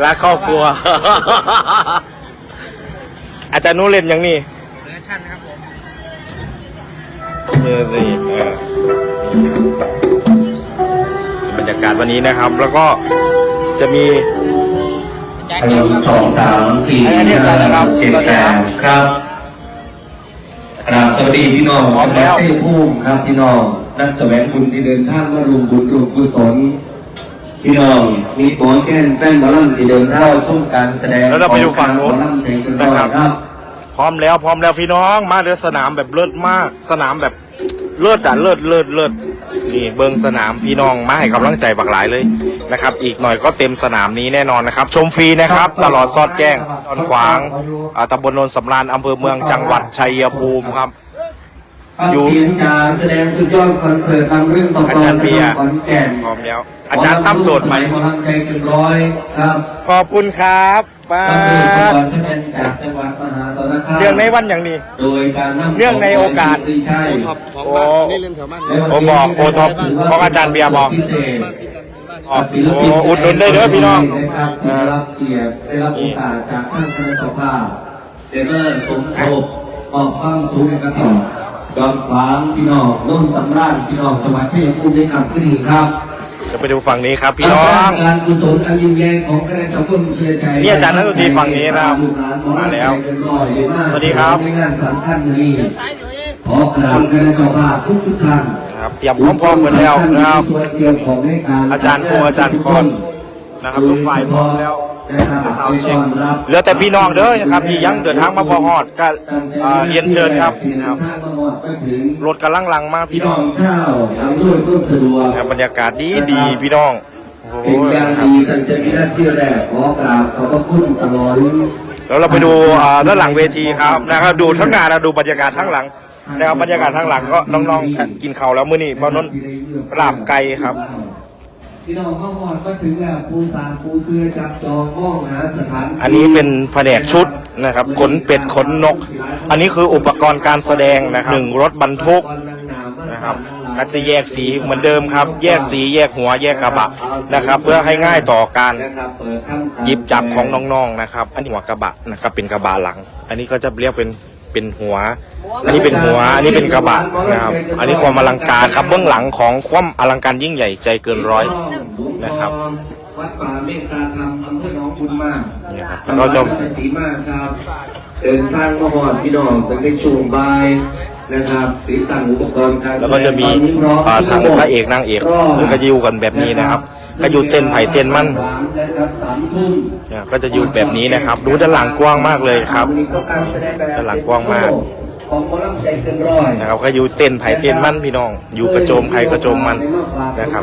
รักครอบครัว อาจารย์นู้เล่นอย่างนี้เวอร์ชันครับผมเออนี่เออบรรยากาศวันนี้นะครับ แล้วก็จะมีแจ็คหนึ่งสองสามสี่อันนี้อาจารย์นะครับเจ็ดแปดครับกราบสวัสดีพี่น้องพร้อมแล้ว เจ้ภูมิครับพี่น้องนักแสวงบุญที่เดินทางมารวมบุญรวมกุศล พี่น้องมีตัวแก้นแฟนบอลลัมที่เดินทางชมการแสดงแล้วเราไปดูฝั่งโน้นของคณะหมอลำใจเกันร้อยครับ พร้อมแล้วพร้อมแล้วพี่น้องมาเดือสนามแบบเลิศมาก สนามแบบเลิศอะเลิศเลิศเลิศนี่เบิงสนามพี่น้องมาให้กำลังใจบักหลายเลยนะครับ อีกหน่อยก็เต็มสนามนี้แน่นอนนะครับ ชมฟรีนะครับ ตลอดซอดแจ้งตอนขวางอ่าตำบลโนนสำราญอำเภอเมืองจังหวัดชัยภูมิครับ อยู่เสียงการแสดงสุดยอดคอนเสิร์ตนำเรื่องต่ออาจารย์เบียร์ขอนแก่นพร้อมแล้ว อาจารย์ตั้มโสดไหมหมอลำใจเกันร้อยครับขอบคุณครับป้าตั้งแต่ดก่อนที่เป็นจากจังหวัดมหาสารคามเรื่องในวันอย่างนี้ โดยการนำเรื่องในโอกาสใช่โอ้โอ้บอกโอท็อปของอาจารย์เบียร์บอกพิเศษอ๋อโอ้อุดหนุนได้เด้อพี่น้องนะครับได้รับเกียรติได้รับโอกาสจากท่านคณะเจ้าภาพเดนเนอร์สมทบออกความสูงกระต่อ ดอนขวางพี่น้องโน่นสำราญพี่น้องจังหวัดชัยภูมิได้คำขึ้นอีกครับจะไปดูฝั่งนี้ครับ พี่น้องการกุศลอันยิ่งใหญ่ของคณะเจ้าคุณเสียใจนี่อาจารย์นักดนตรีฝั่งนี้นะครับมาแล้วสวัสดีครับในงานสำคัญนี้ขอกราบคณะเจ้าภาพทุกทุกๆท่านนะครับเตรียมพร้อมๆกันแล้วนะครับส่วนเกี่ยวของในการอาจารย์ครูอาจารย์คอน นะครับทุกฝ่ายพร้อมแล้วนะครับเตาเช็คเหลือแต่พี่น้องเด้อนะครับที่ยังเดินทางมาพอฮอดก็อ่าเรียนเชิญครับนะครับรถกำลังลังมากพี่พี่น้น้อองงเช่าทำด้วยต้นสะดวกนะครับบรรยากาศดีดีๆพี่น้องโอ้โหเป็นการนะครับดีตั้งแต่ที่แรกที่แรกขอกราบขอบพระคุณตลอดแล้วเราไปดูอ่าด้านหลังเวทีครับนะครับดูทั้งงานนะดูบรรยากาศทั้งหลังนะครับบรรยากาศทั้งหลังก็น้องๆกินข้าวแล้วมื้อนี้บอนนท์ลาบไก่ครับ พี่น้องเข้าหอดก็ถึงแล้วปูสารปูเสื้อจับจองห้องหาสถานอันนี้เป็นแผนกชุดนะครับขนเป็ดขนนก อันนี้คืออุปกรณ์การแสดงนะครับหนึ่งรถบรรทุกนะครับก็จะแยกสีเหมือนเดิมครับ แยกสีแยกหัวแยกกระบะนะครับ เพื่อให้ง่ายต่อการหยิบจับของน้องๆนะครับ อันนี้หัวกระบะนะครับเป็นกระบะหลัง อันนี้ก็จะเรียกเป็น เป็นหัว อันนี้เป็นหัว อันนี้เป็นกระบะนะครับ อันนี้ความอลังการครับเบื้องหลังของความอลังการยิ่งใหญ่ใจเกินร้อยนะครับวัดป่าเมตตาธรรมอำเภอหนองบุญมากเนี่ยครับจังหวัดนครศรีมาครับเดินทางมาหอดพี่น้องเป็นในช่วงบ่ายนะครับติดตั้งอุปกรณ์การแล้วก็จะมีตอนนี้พร้อมอ่าทางพระเอกนางเอกมันก็จะอยู่กันแบบนี้นะครับ ก็อยู่เต้นไผ่เต้นมั่นนะครับสามทุ่มเนี่ยก็จะอยู่แบบนี้นะครับ ดูด้านหลังกว้างมากเลยครับด้านหลังกว้างมากของหมอลำใจเกินร้อยนะครับก็อยู่เต้นไผ่เต้นมั่นพี่น้อง อยู่กระโจมใครกระโจมมันนะครับ